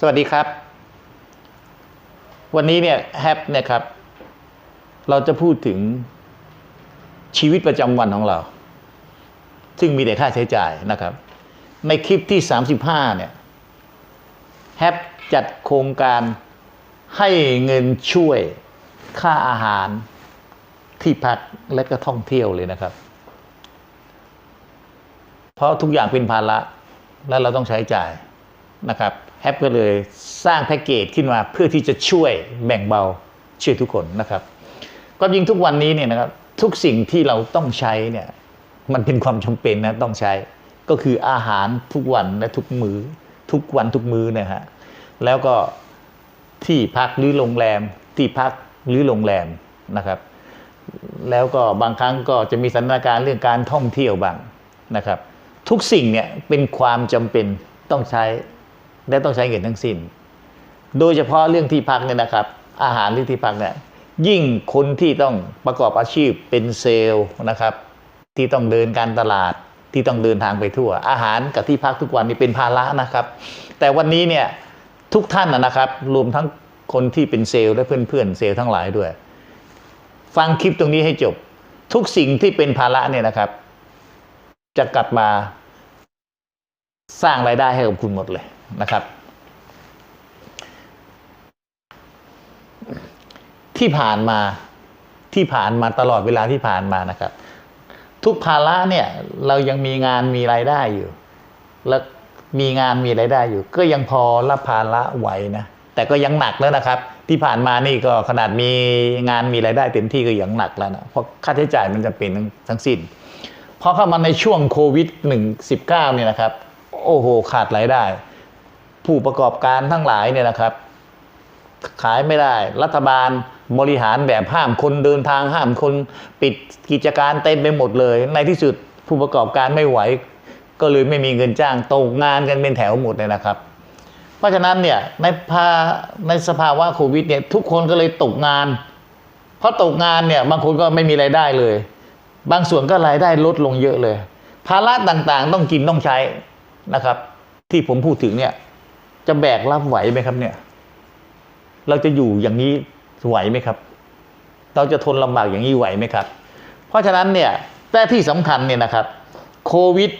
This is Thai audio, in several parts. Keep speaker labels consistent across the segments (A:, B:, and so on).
A: สวัสดีครับ วันนี้เนี่ยแฮปเนี่ยครับ เราจะพูดถึงชีวิตประจำวันของเรา ซึ่งมีแต่ค่าใช้จ่ายนะครับ ในคลิปที่ 35 เนี่ยแฮปจัดโครงการให้เงินช่วยค่าอาหารที่พักและก็ท่องเที่ยวเลยนะครับ เพราะทุกอย่างเป็นภาระและเราต้องใช้จ่าย นะครับแฮปก็เลยสร้างแพ็กเกจขึ้นมาเพื่อที่จะช่วยแบ่งเบาช่วยทุกคนนะครับก็ยิงทุกวันนี้เนี่ยนะครับทุกสิ่งที่เราต้องใช้เนี่ยมันเป็นความจำเป็นนะต้องใช้ก็คืออาหารทุกวันและทุกมือ้อทุกวันทุกมื้อนะฮะแล้วก็ที่พักหรือโรงแรมที่พักหรือโรงแรมนะครับ แล้วก็บางครั้งก็จะมีสถานการณ์เรื่องการท่องเที่ยวบ้างนะครับ ทุกสิ่งเนี่ยเป็นความจำเป็นต้องใช้ และต้องใช้เงินทั้งสิ้น โดยเฉพาะเรื่องที่พักเนี่ยนะครับ อาหารเรื่องที่พักเนี่ยยิ่งคนที่ต้องประกอบอาชีพเป็นเซลล์นะครับ ที่ต้องเดินการตลาดที่ต้องเดินทางไปทั่ว อาหารกับที่พักทุกวันนี้เป็นภาระนะครับ แต่วันนี้เนี่ยทุกท่านนะนะครับ รวมทั้งคนที่เป็นเซลล์และเพื่อนๆเซลล์ทั้งหลายด้วย ฟังคลิปตรงนี้ให้จบ ทุกสิ่งที่เป็นภาระเนี่ยนะครับ จะกลับมา สร้างรายได้ให้กับคุณหมดเลยนะครับ ที่ผ่านมาที่ผ่านมาตลอดเวลาที่ผ่านมานะครับ ทุกภาระเนี่ยเรายังมีงานมีรายได้อยู่ แล้วมีงานมีรายได้อยู่ ก็ยังพอรับภาระไหวนะแต่ก็ยังหนักแล้วนะครับ ที่ผ่านมานี่ก็ขนาดมีงานมีรายได้เต็มที่ก็ยังหนักแล้วนะเพราะค่าใช้จ่ายมันจะเป็นทั้งทั้งสิ้นพอเข้ามาในช่วงโควิด1 9เนี่ยนะครับ โอ้โห ขาดรายได้ ผู้ประกอบการทั้งหลายเนี่ยนะครับ ขายไม่ได้ รัฐบาลบริหารแบบห้ามคนเดินทางห้ามคนปิดกิจการเต็มไปหมดเลย ในที่สุดผู้ประกอบการไม่ไหว ก็เลยไม่มีเงินจ้างตกงานกันเป็นแถวหมดเลยนะครับ เพราะฉะนั้นเนี่ยในภาในสภาวะโควิดเนี่ยทุกคนก็เลยตกงานเพราะตกงานเนี่ยบางคนก็ไม่มีรายได้เลย บางส่วนก็รายได้ลดลงเยอะเลย ภาระต่างๆ ต้องกินต้องใช้ นะครับ ที่ผมพูดถึงเนี่ย จะแบกรับไหวไหมครับเนี่ย เราจะอยู่อย่างนี้ไหวไหมครับ เราจะทนลำบากอย่างนี้ไหวไหมครับ เพราะฉะนั้นเนี่ยแต่ที่สำคัญเนี่ยนะครับโควิด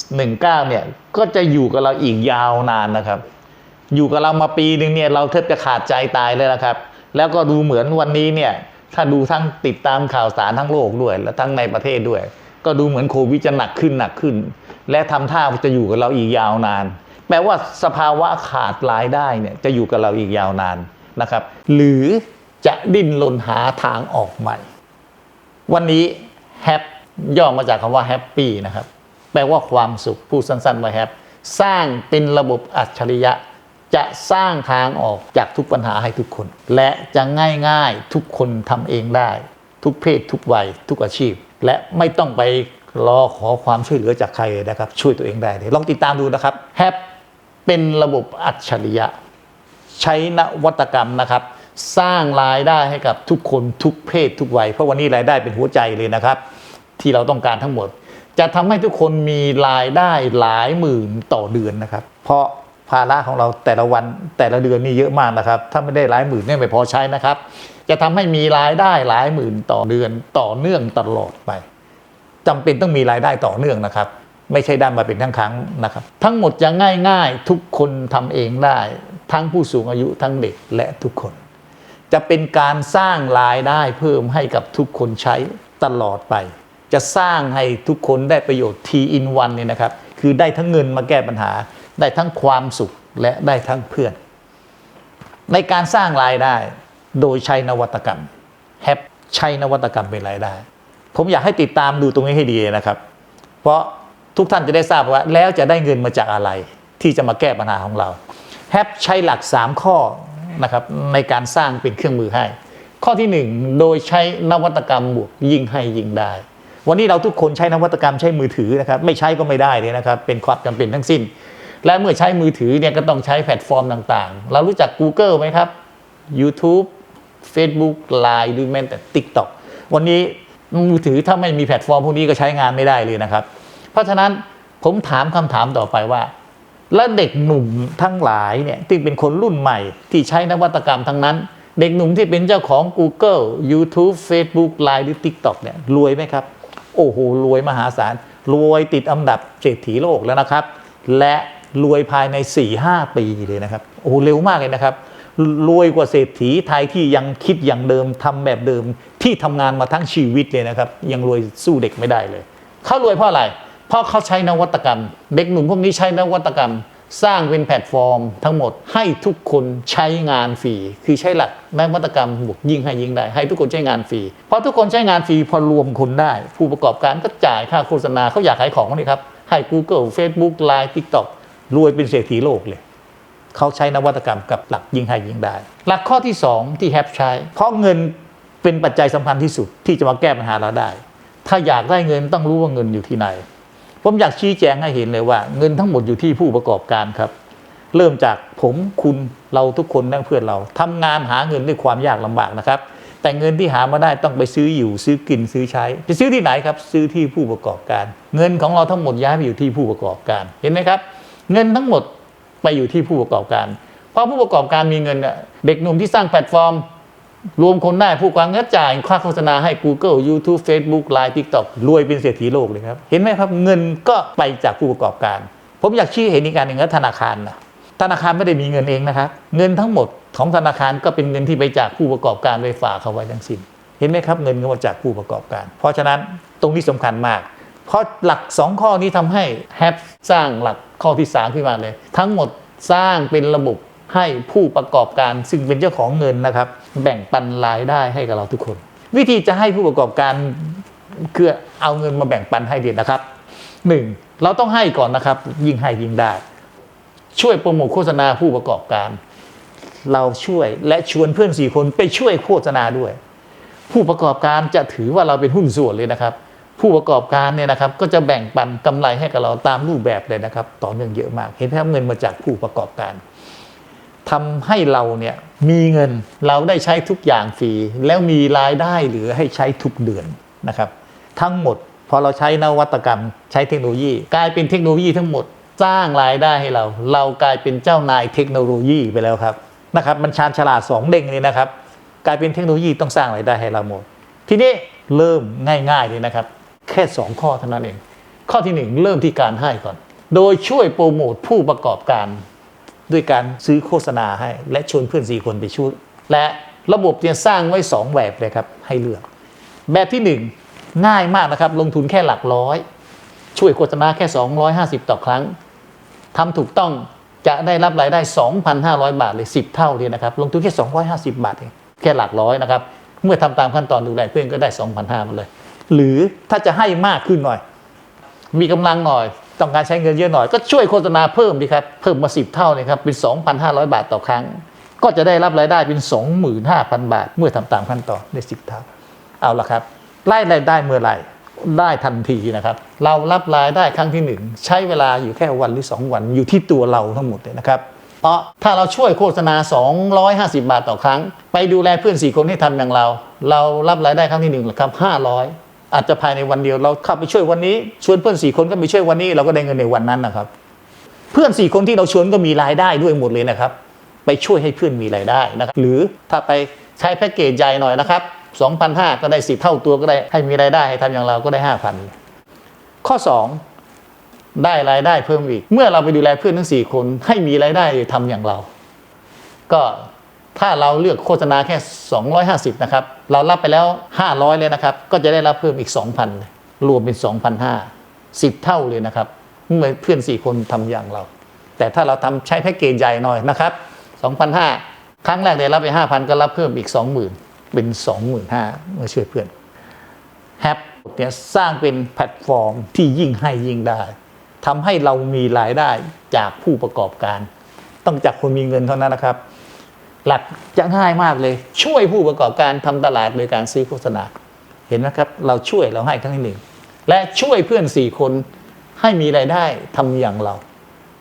A: 19 เนี่ย ก็จะอยู่กับเราอีกยาวนานนะครับ อยู่กับเรามาปีหนึ่งเนี่ย เราแทบจะขาดใจตายเลยนะครับ แล้วก็ดูเหมือนวันนี้เนี่ย ถ้าดูทั้งติดตามข่าวสารทั้งโลกด้วย และทั้งในประเทศด้วย ก็ดูเหมือนโควิดจะหนักขึ้นหนักขึ้น และทำท่าจะอยู่กับเราอีกยาวนาน แปลว่าสภาวะขาดรายได้เนี่ยจะอยู่กับเราอีกยาวนานนะครับ หรือจะดิ้นรนหาทางออกใหม่ วันนี้แฮปย่อมาจากคำว่าแฮปปี้นะครับ แปลว่าความสุขพูดสั้นๆว่าแฮปสร้างเป็นระบบอัจฉริยะ จะสร้างทางออกจากทุกปัญหาให้ทุกคน และจะง่ายๆทุกคนทำเองได้ ทุกเพศทุกวัยทุกอาชีพ และไม่ต้องไป รอขอความช่วยเหลือจากใครนะครับ ช่วยตัวเองได้เลยลองติดตามดูนะครับแฮปเป็นระบบอัจฉริยะ ใช้นวัตกรรมนะครับ สร้างรายได้ให้กับทุกคนทุกเพศทุกวัย เพราะวันนี้รายได้เป็นหัวใจเลยนะครับ ที่เราต้องการทั้งหมด จะทำให้ทุกคนมีรายได้หลายหมื่นต่อเดือนนะครับ เพราะภาระของเราแต่ละวันแต่ละเดือนนี่เยอะมากนะครับ ถ้าไม่ได้หลายหมื่นเนี่ยไม่พอใช้นะครับ จะทำให้มีรายได้หลายหมื่นต่อเดือนต่อเนื่องตลอดไป จำเป็นต้องมีรายได้ต่อเนื่องนะครับ ไม่ใช่ได้มาเป็นทั้งครั้งนะครับ ทั้งหมดจะง่ายๆ ทุกคนทำเองได้ ทั้งผู้สูงอายุทั้งเด็กและทุกคน จะเป็นการสร้างรายได้เพิ่มให้กับทุกคนใช้ตลอดไป จะสร้างให้ทุกคนได้ประโยชน์ T in one เนี่ยนะครับ คือได้ทั้งเงินมาแก้ปัญหา ได้ทั้งความสุขและได้ทั้งเพื่อน ในการสร้างรายได้โดยใช้นวัตกรรมแฮปใช้นวัตกรรมเป็นรายได้ ผมอยากให้ติดตามดูตรงนี้ให้ดีนะครับ เพราะทุกท่านจะได้ทราบว่าแล้วจะได้เงินมาจากอะไร ที่จะมาแก้ปัญหาของเราแฮปใช้หลัก 3 ข้อนะครับในการสร้างเป็นเครื่องมือให้ ข้อที่ 1 โดยใช้นวัตกรรมบวกยิ่งให้ยิ่งได้ วันนี้เราทุกคนใช้นวัตกรรมใช้มือถือนะครับไม่ใช้ก็ไม่ได้เลยนะครับเป็นความจำเป็นทั้งสิ้น และเมื่อใช้มือถือเนี่ยก็ต้องใช้แพลตฟอร์มต่างๆ เรารู้จัก Google ไหมครับ YouTube Facebook Line หรือแม้แต่ TikTok วันนี้ มือถือถ้าไม่มีแพลตฟอร์มพวกนี้ก็ใช้งานไม่ได้เลยนะครับ เพราะฉะนั้นผมถามคำถามต่อไปว่า และเด็กหนุ่มทั้งหลายเนี่ยที่เป็นคนรุ่นใหม่ที่ใช้นวัตกรรมทั้งนั้น เด็กหนุ่มที่เป็นเจ้าของ Google YouTube Facebook Line หรือ TikTok เนี่ยรวยไหมครับ โอ้โหรวยมหาศาลรวยติดอันดับเศรษฐีโลกแล้วนะครับ และรวยภายใน 4-5 ปีเลยนะครับ โอ้เร็วมากเลยนะครับ รวยกว่าเศรษฐีไทยที่ยังคิดอย่างเดิมทำแบบเดิม ที่ทำงานมาทั้งชีวิตเลยนะครับ ยังรวยสู้เด็กไม่ได้เลย เขารวยเพราะอะไร เพราะเขาใช้นวัตกรรม เด็กหนุ่มพวกนี้ใช้นวัตกรรม สร้างเป็นแพลตฟอร์ม ทั้งหมดให้ทุกคนใช้งานฟรีคือใช้หลักนวัตกรรมบวกยิ่งให้ยิ่งได้ ให้ทุกคนใช้งานฟรีเพราะทุกคนใช้งานฟรีพอรวมคนได้ ผู้ประกอบการก็จ่ายค่าโฆษณาเขาอยากขายของนี่ครับให้ Google Facebook Line TikTok รวยเป็นเศรษฐีโลกเลยเขาใช้นวัตกรรมกับหลักยิ่งให้ยิ่งได้ หลักข้อที่ 2 ที่แฮปใช้ เพราะเงิน เป็นปัจจัยสำคัญที่สุดที่จะมาแก้ปัญหาเราได้ ถ้าอยากได้เงินต้องรู้ว่าเงินอยู่ที่ไหน ผมอยากชี้แจงให้เห็นเลยว่า เงินทั้งหมดอยู่ที่ผู้ประกอบการครับ เริ่มจากผมคุณเราทุกคนและเพื่อนเราทำงานหาเงินด้วยความยากลำบากนะครับ แต่เงินที่หามาได้ต้องไปซื้ออยู่ซื้อกินซื้อใช้ ไปซื้อที่ไหนครับ ซื้อที่ผู้ประกอบการ เงินของเราทั้งหมดย้ายไปอยู่ที่ผู้ประกอบการ เห็นไหมครับ เงินทั้งหมดไปอยู่ที่ผู้ประกอบการ เพราะผู้ประกอบการมีเงินเด็กหนุ่มที่สร้างแพลตฟอร์ม รวมคนได้ผู้กวางเงินจ่ายค่าโฆษณาให้ Google YouTube Facebook Line TikTok รวยเป็นเศรษฐีโลกเลยครับ เห็นไหมครับเงินก็ไปจากผู้ประกอบการ ผมอยากชี้เห็นอีกการหนึ่งว่าธนาคารนะธนาคารไม่ได้มีเงินเองนะครับ เงินทั้งหมดของธนาคารก็เป็นเงินที่ไปจากผู้ประกอบการไปฝากเขาไว้ทั้งสิ้น เห็นไหมครับเงินก็มาจากผู้ประกอบการ เพราะฉะนั้นตรงนี้สำคัญมาก เพราะหลัก 2 ข้อนี้ทำให้แฮปสร้างหลักข้อที่ 3 ขึ้นมาเลย ทั้งหมดสร้างเป็นระบบ ให้ผู้ประกอบการซึ่งเป็นเจ้าของเงินนะครับ แบ่งปันรายได้ให้กับเราทุกคน วิธีจะให้ผู้ประกอบการคือเอาเงินมาแบ่งปันให้เดียนะครับหนึ่งเราต้องให้ก่อนนะครับ ยิ่งให้ยิ่งได้ ช่วยโปรโมทโฆษณาผู้ประกอบการ เราช่วยและชวนเพื่อนสี่คนไปช่วยโฆษณาด้วย ผู้ประกอบการจะถือว่าเราเป็นหุ้นส่วนเลยนะครับ ผู้ประกอบการเนี่ยนะครับ ก็จะแบ่งปันกำไรให้กับเราตามรูปแบบเลยนะครับ ต่อเนื่องเยอะมาก เห็นไหมครับเงินมาจากผู้ประกอบการ ทำให้เราเนี่ยมีเงินเราได้ใช้ทุกอย่างฟรีแล้วมีรายได้เหลือให้ใช้ทุกเดือนนะครับ ทั้งหมดพอเราใช้นวัตกรรมใช้เทคโนโลยี กลายเป็นเทคโนโลยีทั้งหมดสร้างรายได้ให้เรา เรากลายเป็นเจ้านายเทคโนโลยีไปแล้วครับนะครับมันชาญฉลาดสองเด้งเลยนะครับ กลายเป็นเทคโนโลยีต้องสร้างรายได้ให้เราหมด ทีนี้เริ่มง่ายๆเลยนะครับ แค่ 2 ข้อเท่านั้นเอง ข้อที่ 1 เริ่มที่การให้ก่อน โดยช่วยโปรโมทผู้ประกอบการ ด้วยการซื้อโฆษณาให้ และชวนเพื่อนสี่คนไปช่วยและระบบเนี่ยสร้างไว้ 2 แบบเลยครับให้เลือก แบบที่ 1 ง่ายมากนะครับ ลงทุนแค่หลักร้อย ช่วยโฆษณาแค่ 250 ต่อครั้งทำถูกต้องจะได้รับรายได้ 2,500 บาทเลย 10 เท่าเลยนะครับ ลงทุนแค่ 250 บาทเองแค่หลักร้อยนะครับ เมื่อทำตามขั้นตอนดูแลเพื่อนก็ได้ 2,500มาเลย หรือถ้าจะให้มากขึ้นหน่อย มีกำลังหน่อย ต้องการใช้เงินเยอะหน่อยก็ช่วยโฆษณาเพิ่มดีครับ เพิ่มมา 10 เท่าเลยครับเป็น 2,500 บาทต่อครั้ง ก็จะได้รับรายได้เป็น 25,000 บาท เมื่อทำตามขั้นตอนได้ 10 เท่า เอาละครับไล่รายได้เมื่อไหร่ได้ทันทีนะครับ เรารับรายได้ครั้งที่หนึ่งใช้เวลาอยู่แค่วันหรือ 2 วันอยู่ที่ตัวเราทั้งหมดเลยนะครับเพราะถ้าเราช่วยโฆษณา 250 บาทต่อครั้ง ไปดูแลเพื่อนสี่คนให้ทำอย่างเรา เรารับรายได้ครั้งที่หนึ่งครับ500 อาจจะภายในวันเดียวเราเข้าไปช่วยวันนี้ ชวนเพื่อนสี่คนก็ไปช่วยวันนี้ เราก็ได้เงินในวันนั้นนะครับ เพื่อนสี่คนที่เราชวนก็มีรายได้ด้วยหมดเลยนะครับ ไปช่วยให้เพื่อนมีรายได้นะครับหรือถ้าไปใช้แพ็กเกจใหญ่หน่อยนะครับ2,500 ก็ได้สิเท่าตัวก็ได้ให้มีรายได้ให้ทำอย่างเราก็ได้ 5,000 ข้อ 2 ได้รายได้เพิ่มอีก เมื่อเราไปดูแลเพื่อนทั้ง 4 คน ให้มีรายได้ทำอย่างเรา ก็ถ้าเราเลือกโฆษณาแค่ 250 นะครับ เรารับไปแล้ว 500 เลยนะครับ ก็จะได้รับเพิ่มอีก 2,000 รวมเป็น 2,500 10 เท่าเลยนะครับเมื่อเพื่อน 4 คนทำอย่างเรา แต่ถ้าเราทำใช้แพ็กเกจใหญ่หน่อยนะครับ 2,500 ครั้งแรกได้รับไป 5,000 ก็รับเพิ่มอีก 20,000 เป็น 25,000เมื่อช่วยเพื่อนแฮปเนี่ยสร้างเป็นแพลตฟอร์มที่ยิ่งให้ยิ่งได้ทำให้เรามีรายได้จากผู้ประกอบการ ต้องจากคนมีเงินเท่านั้นนะครับ หลักจะง่ายมากเลย ช่วยผู้ประกอบการทำตลาดโดยการซื้อโฆษณา เห็นไหมครับ เราช่วยเราให้ครั้งที่หนึ่งและช่วยเพื่อนสี่คนให้มีรายได้ทำอย่างเรา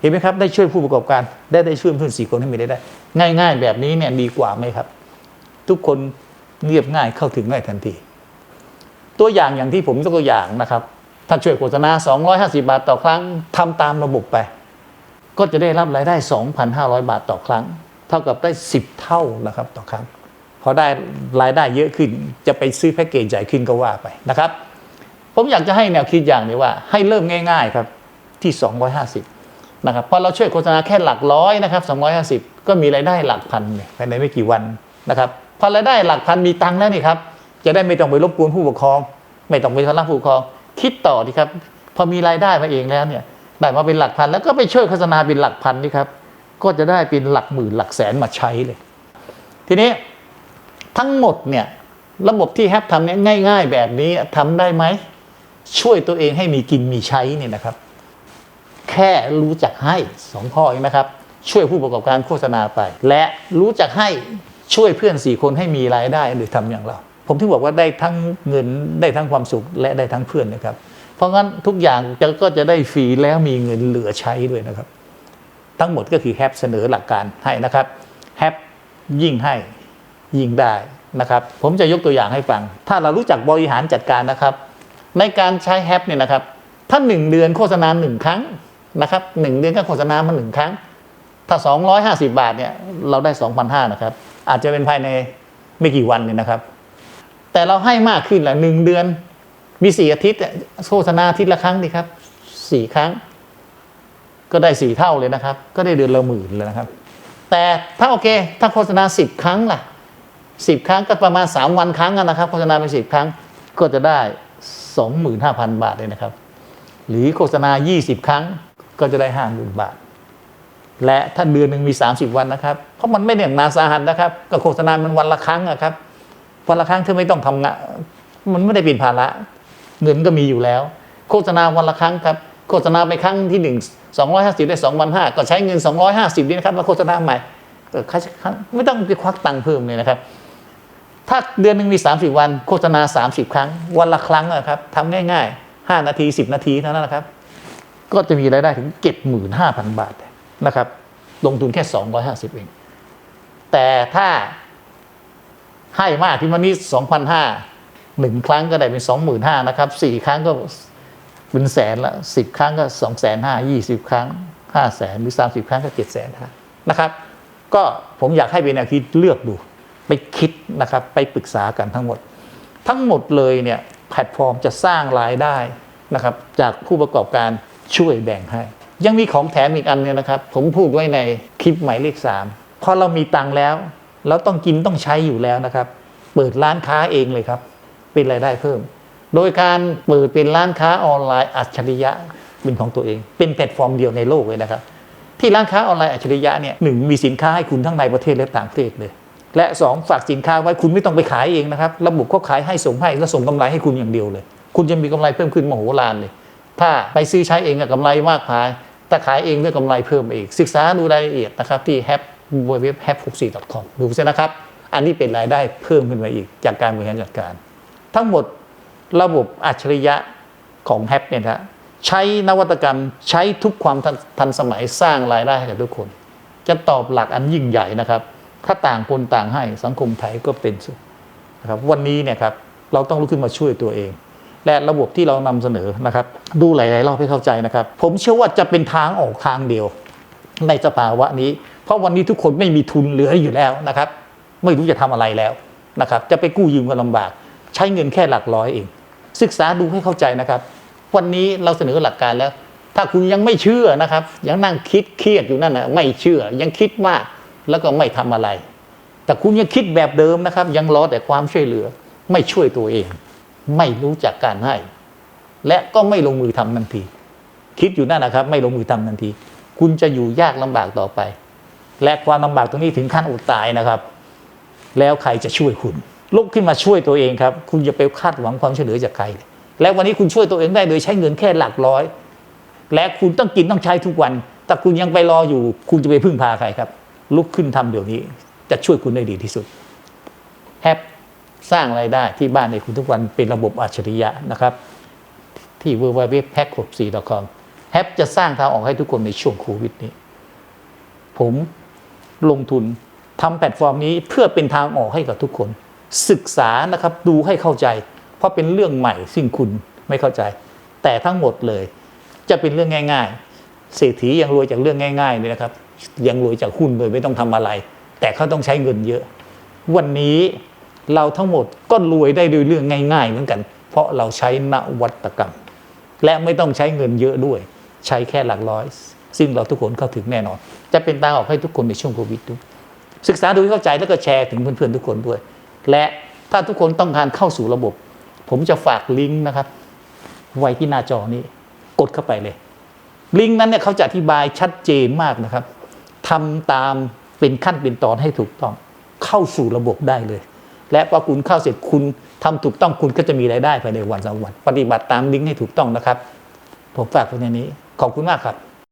A: เห็นไหมครับ ได้ช่วยผู้ประกอบการ ได้ได้ช่วยเพื่อนสี่คนให้มีรายได้ ง่าย ๆ แบบนี้เนี่ยดีกว่าไหมครับ ทุกคนเรียบง่ายเข้าถึงได้ทันที ตัวอย่างอย่างที่ผมยกตัวอย่างนะครับถ้าช่วยโฆษณา 250 บาทต่อครั้งทำตามระบบไป ก็จะได้รับรายได้ 2,500 บาทต่อครั้ง เท่ากับได้ 10 เท่านะครับต่อครั้งพอได้รายได้เยอะขึ้นจะไปซื้อแพ็กเกจใหญ่ขึ้นก็ว่าไปนะครับ ผมอยากจะให้แนวคิดอย่างนี้ว่า ให้เริ่มง่าย ๆครับที่ 250นะครับพอเราช่วยโฆษณาแค่หลักร้อยนะครับ250 ก็มีรายได้หลักพันเนี่ยภายในไม่กี่วันนะครับพอรายได้หลักพันมีตังค์แล้วนี่ครับจะได้ไม่ต้องไปรบกวนผู้ปกครอง ไม่ต้องไปทะเลาะผู้ปกครอง คิดต่อดีครับพอมีรายได้มาเองแล้วเนี่ยได้มาเป็นหลักพันแล้วก็ไปช่วยโฆษณาเป็นหลักพันนี่ครับ ก็จะได้เป็นหลักหมื่นหลักแสนมาใช้เลย ทีนี้ทั้งหมดเนี่ยระบบที่แฮปทำเนี่ยง่าย ๆ แบบนี้ทำได้ไหม ช่วยตัวเองให้มีกินมีใช้เนี่ยนะครับ แค่รู้จักให้สองข้อเองนะครับ ช่วยผู้ประกอบการโฆษณาไป และรู้จักให้ช่วยเพื่อนสี่คนให้มีรายได้หรือทำอย่างเรา ผมที่บอกว่าได้ทั้งเงินได้ทั้งความสุขและได้ทั้งเพื่อนนะครับ เพราะงั้นทุกอย่างจะก็จะได้ฟรีแล้วมีเงินเหลือใช้ด้วยนะครับ ทั้งหมดก็คือแฮปเสนอหลักการให้นะครับแฮปยิ่งให้ยิ่งได้นะครับ ผมจะยกตัวอย่างให้ฟัง ถ้าเรารู้จักบริหารจัดการนะครับ ในการใช้แฮปเนี่ยนะครับ ถ้าหนึ่งเดือนโฆษณาหนึ่งครั้งนะครับหนึ่งเดือนก็โฆษณามาหนึ่งครั้ง ถ้า 250 บาทเนี่ยเราได้ 2,500นะครับ อาจจะเป็นภายในไม่กี่วันเนี่ยนะครับ แต่เราให้มากขึ้นแหละหนึ่งเดือนมีสี่อาทิตย์โฆษณาอาทิตย์ละครั้งดีครับสี่ครั้ง ก็ได้สี่เท่าเลยนะครับ ก็ได้เดือนละหมื่นเลยนะครับ แต่ถ้าโอเค ถ้าโฆษณาสิบครั้งล่ะสิบครั้งก็ประมาณสามวันครั้งนะครับโฆษณาไปสิบครั้งก็จะได้สองหมื่นห้าพันบาทเลยนะครับ หรือโฆษณายี่สิบครั้งก็จะได้ห้าหมื่นบาท และถ้าเดือนหนึ่งมี30วันนะครับ เพราะมันไม่ได้หนาสาหัสนะครับ ก็โฆษณามันวันละครั้งอะครับ วันละครั้งเธอไม่ต้องทำงานมันไม่ได้เป็นภาระเงินก็มีอยู่แล้ว โฆษณาวันละครั้งครับ โฆษณาไปครั้งที่หนึ่ง สองร้อยห้าสิบได้สองพันห้าก็ใช้เงินสองร้อยห้าสิบนี่นะครับมาโฆษณาใหม่ค่าไม่ต้องไปควักตังค์เพิ่มเลยนะครับ ถ้าเดือนหนึ่งมี 30 วันโฆษณา 30 ครั้ง วันละครั้งนะครับทำง่ายๆ 5 นาที 10 นาทีเท่านั้นนะครับ ก็จะมีรายได้ถึง 75,000 บาทนะครับ ลงทุนแค่ 250 เอง แต่ถ้าให้มากที่วันนี้2,500หนึ่งครั้งก็ได้เป็น 25,000นะครับสี่ครั้งก็ เป็นแสนละสิบครั้งก็สองแสนห้ายี่สิบครั้งห้าแสนหรือสามสิบครั้งก็เจ็ดแสนนะครับ ก็ผมอยากให้เป็นแนวคิดเลือกดู ไปคิดนะครับ ไปปรึกษากันทั้งหมด ทั้งหมดเลยเนี่ยแพลตฟอร์มจะสร้างรายได้นะครับ จากผู้ประกอบการช่วยแบ่งให้ ยังมีของแถมอีกอันเนี่ยนะครับ ผมพูดไว้ในคลิปหมายเลขสามพอเรามีตังค์แล้วแล้วต้องกินต้องใช้อยู่แล้วนะครับ เปิดร้านค้าเองเลยครับ เป็นรายได้เพิ่ม โดยการเปิดเป็นร้านค้าออนไลน์อัจฉริยะเป็นของตัวเอง เป็นแพลตฟอร์มเดียวในโลกเลยนะครับ ที่ร้านค้าออนไลน์อัจฉริยะเนี่ยหนึ่งมีสินค้าให้คุณทั้งในประเทศและต่างประเทศเลย และสองฝากสินค้าไว้คุณไม่ต้องไปขายเองนะครับ ระบบเขาขายให้ส่งให้แล้วส่งกำไรให้คุณอย่างเดียวเลย คุณจะมีกำไรเพิ่มขึ้นมโหฬารเลย ถ้าไปซื้อใช้เองกับกำไรมากพายถ้าขายเองเรื่องกำไรเพิ่มเองศึกษาดูรายละเอียดนะครับที่ h a p w w w h a p 6 4 com ดูซินะครับ อันนี้เป็นรายได้เพิ่มขึ้นมาอีกจากการบริหารจัดการ ทั้งหมด ระบบอัจฉริยะของแฮปเนี่ยนะใช้นวัตกรรมใช้ทุกความทันทันสมัยสร้างรายได้ให้กับทุกคน จะตอบหลักอันยิ่งใหญ่นะครับ ถ้าต่างคนต่างให้สังคมไทยก็เป็นสุขนะครับวันนี้เนี่ยครับเราต้องลุกขึ้นมาช่วยตัวเอง และระบบที่เรานำเสนอนะครับ ดูหลายๆรอบให้เข้าใจนะครับ ผมเชื่อว่าจะเป็นทางออกทางเดียว ในสภาวะนี้ เพราะวันนี้ทุกคนไม่มีทุนเหลืออยู่แล้วนะครับ ไม่รู้จะทำอะไรแล้วนะครับ จะไปกู้ยืมก็ลำบาก ใช้เงินแค่หลักร้อยเอง ศึกษาดูให้เข้าใจนะครับ วันนี้เราเสนอหลักการแล้ว ถ้าคุณยังไม่เชื่อนะครับ ยังนั่งคิดเครียดอยู่นั่นนะไม่เชื่อ ยังคิดมากแล้วก็ไม่ทำอะไร แต่คุณยังคิดแบบเดิมนะครับ ยังรอแต่ความช่วยเหลือ ไม่ช่วยตัวเอง ไม่รู้จักการให้ และก็ไม่ลงมือทำทันที คิดอยู่นั่นนะครับ ไม่ลงมือทำทันที คุณจะอยู่ยากลำบากต่อไป และความลำบากตรงนี้ถึงขั้นอดตายนะครับ แล้วใครจะช่วยคุณ ลุกขึ้นมาช่วยตัวเองครับ คุณอย่าไปคาดหวังความช่วยเหลือจากใคร และวันนี้คุณช่วยตัวเองได้โดยใช้เงินแค่หลักร้อย และคุณต้องกินต้องใช้ทุกวัน แต่คุณยังไปรออยู่ คุณจะไปพึ่งพาใครครับ ลุกขึ้นทำเดี๋ยวนี้ จะช่วยคุณได้ดีที่สุดแฮปสร้างรายได้ที่บ้านในคุณทุกวันเป็นระบบอัจฉริยะนะครับ ที่ w w w p a c 6 4 com แฮปจะสร้างทางออกให้ทุกคนในช่วงโควิดนี้ ผมลงทุนทำแพลตฟอร์มนี้เพื่อเป็นทางออกให้กับทุกคน ศึกษานะครับดูให้เข้าใจ เพราะเป็นเรื่องใหม่ซึ่งคุณไม่เข้าใจ แต่ทั้งหมดเลย จะเป็นเรื่องง่าย ๆ เศรษฐียังรวยจากเรื่องง่ายๆเลยนะครับ ยังรวยจากหุ้นโดยไม่ต้องทำอะไร แต่เขาต้องใช้เงินเยอะ วันนี้เราทั้งหมดก็รวยได้ด้วยเรื่องง่าย ๆ เหมือนกัน เพราะเราใช้นวัตกรรม และไม่ต้องใช้เงินเยอะด้วย ใช้แค่หลักร้อย ซึ่งเราทุกคนเข้าถึงแน่นอน จะเป็นทางออกให้ทุกคนในช่วงโควิดด้วยศึกษาดูให้เข้าใจแล้วก็แชร์ถึงเพื่อนๆทุกคนด้วย และถ้าทุกคนต้องการเข้าสู่ระบบ ผมจะฝากลิงก์นะครับ ไว้ที่หน้าจอนี้ กดเข้าไปเลย ลิงก์นั้นเนี่ยเขาจะอธิบายชัดเจนมากนะครับทำตามเป็นขั้นเป็นตอนให้ถูกต้อง เข้าสู่ระบบได้เลย และพอคุณเข้าเสร็จคุณทำถูกต้องคุณก็จะมีรายได้ภายในวันสองวัน ปฏิบัติตามลิงก์ให้ถูกต้องนะครับ ผมฝากไว้ในนี้ ขอบคุณมากครับ